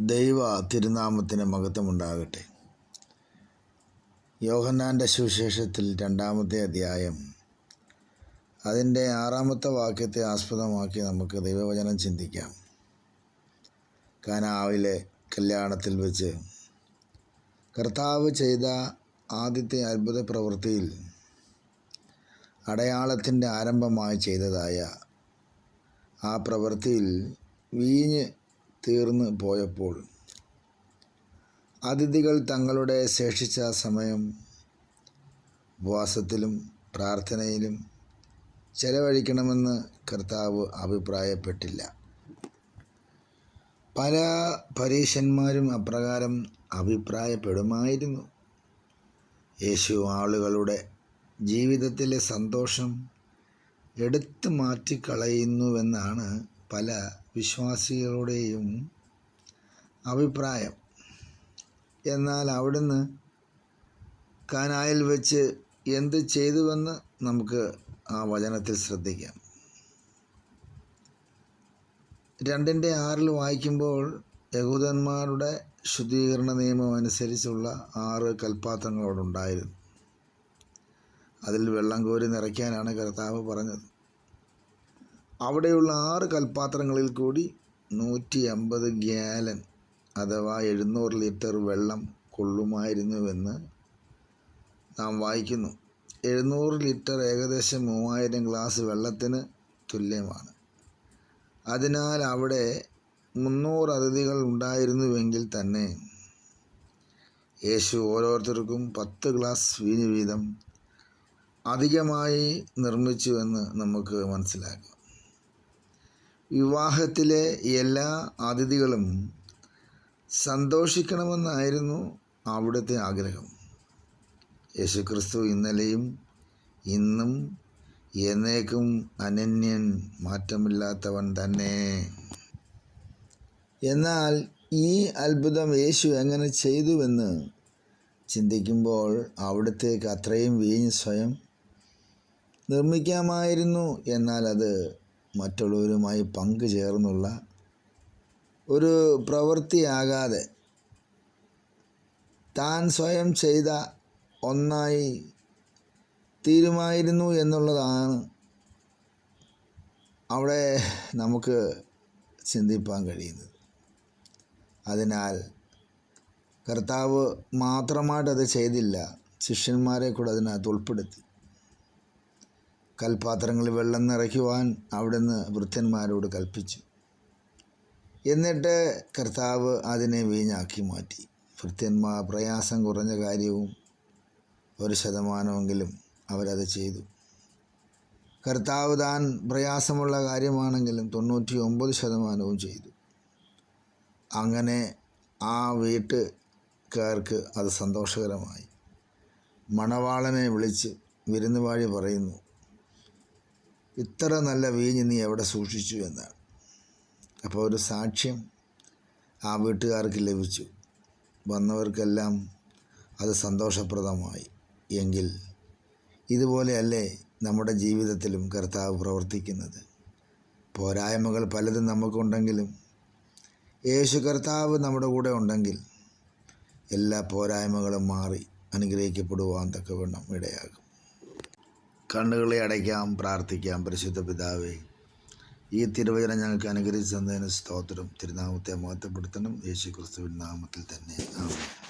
ദൈവ തിരുനാമത്തിന് മഹത്വമുണ്ടാകട്ടെ. യോഹന്നാന്റെ സുവിശേഷത്തിൽ രണ്ടാമത്തെ അധ്യായം. അതിന്റെ ആറാമത്തെ വാക്യത്തെ ആസ്പദമാക്കി നമുക്ക് ദൈവവചനം ചിന്തിക്കാം. കാനാവിലെ കല്യാണത്തിൽ വെച്ച് കർത്താവ് ചെയ്ത ആദ്യത്തെ അത്ഭുത പ്രവൃത്തിയിൽ അടയാളത്തിന്റെ ആരംഭമായി ചെയ്തതായ ആ പ്രവൃത്തിയിൽ വീഞ്ഞ് തീർന്നു പോയപ്പോൾ അതിഥികൾ തങ്ങളുടെ ശേഷിച്ച സമയം ഉപവാസത്തിലും പ്രാർത്ഥനയിലും ചെലവഴിക്കണമെന്ന് കർത്താവ് അഭിപ്രായപ്പെട്ടില്ല. പല പരീശന്മാരും അപ്രകാരം അഭിപ്രായപ്പെടുമായിരുന്നു. യേശു ആളുകളുടെ ജീവിതത്തിലെ സന്തോഷം എടുത്തു മാറ്റിക്കളയുന്നുവെന്നാണ് പല വിശ്വാസികളുടെയും അഭിപ്രായം. എന്നാൽ അവിടുന്ന് കാനായിൽ വെച്ച് എന്ത് ചെയ്തുവെന്ന് നമുക്ക് ആ വചനത്തിൽ ശ്രദ്ധിക്കാം. രണ്ടിന്റെ ആറിൽ വായിക്കുമ്പോൾ യഹൂദന്മാരുടെ ശുദ്ധീകരണ നിയമം അനുസരിച്ചുള്ള ആറ് കൽപ്പാത്രങ്ങളോടുണ്ടായിരുന്നു അതിൽ വെള്ളം കോരി നിറയ്ക്കാനാണ് കർത്താവ് പറഞ്ഞത്. അവിടെയുള്ള ആറ് കൽപ്പാത്രങ്ങളിൽ കൂടി നൂറ്റി അമ്പത് ഗ്യാലൻ അഥവാ എഴുന്നൂറ് ലിറ്റർ വെള്ളം കൊള്ളുമായിരുന്നുവെന്ന് നാം വായിക്കുന്നു. എഴുന്നൂറ് ലിറ്റർ ഏകദേശം മൂവായിരം ഗ്ലാസ് വെള്ളത്തിന് തുല്യമാണ്. അതിനാൽ അവിടെ മുന്നൂറ് അതിഥികൾ ഉണ്ടായിരുന്നുവെങ്കിൽ തന്നെ യേശു ഓരോരുത്തർക്കും പത്ത് ഗ്ലാസ് വീഞ്ഞ് വീതം അധികമായി നിർമ്മിച്ചുവെന്ന് നമുക്ക് മനസ്സിലാക്കാം. വിവാഹത്തിലെ എല്ലാ അതിഥികളും സന്തോഷിക്കണമെന്നായിരുന്നു അവിടുത്തെ ആഗ്രഹം. യേശുക്രിസ്തു ഇന്നലെയും ഇന്നും എന്നേക്കും അനന്യൻ മാറ്റമില്ലാത്തവൻ തന്നെ. എന്നാൽ ഈ അത്ഭുതം യേശു എങ്ങനെ ചെയ്തുവെന്ന് ചിന്തിക്കുമ്പോൾ അവിടത്തേക്ക് അത്രയും വീഞ്ഞ് സ്വയം നിർമ്മിക്കാമായിരുന്നു. എന്നാൽ അത് മറ്റുള്ളവരുമായി പങ്കു പങ്കുചേർന്നുള്ള ഒരു പ്രവൃത്തിയാകാതെ താൻ സ്വയം ചെയ്ത ഒന്നായി തീരുമായിരുന്നു എന്നുള്ളതാണ് അവിടെ നമുക്ക് ചിന്തിപ്പാൻ കഴിയുന്നത്. അതിനാൽ കർത്താവ് മാത്രമായിട്ടത് ചെയ്തില്ല ശിഷ്യന്മാരെ കൂടെ അതിനകത്ത് ഉൾപ്പെടുത്തി. കൽപാത്രങ്ങളിൽ വെള്ളം നിറയ്ക്കുവാൻ അവിടുന്ന് വൃദ്ധന്മാരോട് കൽപ്പിച്ചു. എന്നിട്ട് കർത്താവ് അതിനെ വീഞ്ഞാക്കി മാറ്റി. ഭൃത്യന്മാർ പ്രയാസം കുറഞ്ഞ കാര്യവും ഒരു ശതമാനമെങ്കിലും അവരത് ചെയ്തു. കർത്താവ് താൻ പ്രയാസമുള്ള കാര്യമാണെങ്കിലും തൊണ്ണൂറ്റി ഒമ്പത് ശതമാനവും ചെയ്തു. അങ്ങനെ ആ വീട്ടുകാർക്ക് അത് സന്തോഷകരമായി. മണവാളനെ വിളിച്ച് വിരുന്നുവാഴി പറയുന്നു ഇത്ര നല്ല വീഞ്ഞ് നീ എവിടെ സൂക്ഷിച്ചു എന്നാണ്. അപ്പോൾ ഒരു സാക്ഷ്യം ആ വീട്ടുകാർക്ക് ലഭിച്ചു. വന്നവർക്കെല്ലാം അത് സന്തോഷപ്രദമായി. എങ്കിൽ ഇതുപോലെയല്ലേ നമ്മുടെ ജീവിതത്തിലും കർത്താവ് പ്രവർത്തിക്കുന്നത്? പോരായ്മകൾ പലതും നമുക്കുണ്ടെങ്കിലും യേശു കർത്താവ് നമ്മുടെ കൂടെ ഉണ്ടെങ്കിൽ എല്ലാ പോരായ്മകളും മാറി അനുഗ്രഹിക്കപ്പെടുവാൻ തക്കവണ്ണം ഇടയാകും. കണ്ണുകളെ അടയ്ക്കാം പ്രാർത്ഥിക്കാം. പരിശുദ്ധ പിതാവേ ഈ തിരുവചനം ഞങ്ങൾക്ക് അനുഗ്രഹിച്ചു തന്നതിന് സ്തോത്രം. തിരുനാമത്തെ മഹത്വപ്പെടുത്തണം. യേശു ക്രിസ്തുവിൻ നാമത്തിൽ തന്നെ. ആമേൻ.